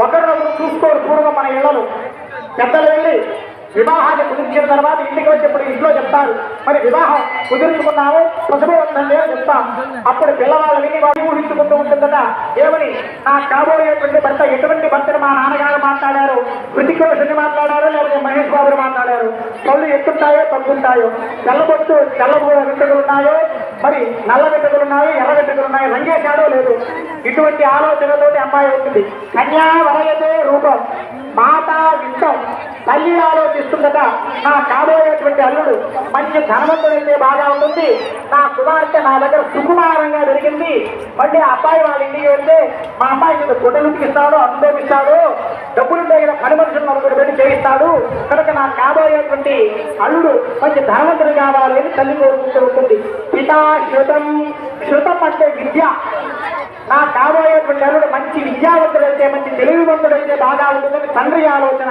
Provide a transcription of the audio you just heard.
ఒకరినొకరు చూసుకోరు పూర్వం మన ఇళ్ళను పెద్దలు వెళ్ళి వివాహాన్ని కుదిర్చిన తర్వాత ఇంటికి వచ్చేప్పుడు ఇంట్లో చెప్తారు. మరి వివాహం కుదుర్చుకున్నాము పసుపు వస్తుంది అని చెప్తాం. అప్పుడు పిల్లవాళ్ళు విని వాడు ఊహించుకుంటూ ఉంటుందట. ఏమని? నా కాబోయేటువంటి భర్త ఎటువంటి భర్తను మా నాన్నగారు మాట్లాడారు? కృతిక్ రోషన్ని మాట్లాడారు? లేకపోతే మహేష్ బాబుని మాట్లాడారు? కళ్ళు ఎత్తుంటాయో తగ్గుంటాయో? తెల్లబొట్టు తెల్ల వెంట్రుకలు ఉన్నాయో మరి నల్ల వెంట్రుకలు ఉన్నాయో ఎర్ర వెంట్రుకలు ఉన్నాయి రంగేశాడో లేదు. ఇటువంటి ఆలోచనతోటి అమ్మాయి అవుతుంది కన్యా వరయతే రూపం. మాత వింతం తల్లి ఆలోచిస్తుందట నా కాబోయేటువంటి అల్లుడు మంచి ధనవంతుడైతే బాగా ఉంటుంది. నా కుమార్తె నా దగ్గర సుకుమారంగా పెరిగింది. మళ్ళీ ఆ అబ్బాయి వాళ్ళ ఇంటికి వెళ్తే మా అమ్మాయి మీద గుడ్డలుకి ఇస్తాడు అనుభవిస్తాడు. డబ్బులు దగ్గర పని మనుషులు నలుగురు పెట్టి చేయిస్తాడు. కనుక నా కాబోయేటువంటి అల్లుడు మంచి ధనవంతుడు కావాలి అని తల్లి కోరుకుంటూ ఉంటుంది. పితా శృతం శృతం అంటే విద్య. నా కాబోయేటువంటి అల్లుడు మంచి విద్యావంతుడైతే మంచి తెలివివంతుడైతే బాగా ఉంటుందని తండ్రి ఆలోచన.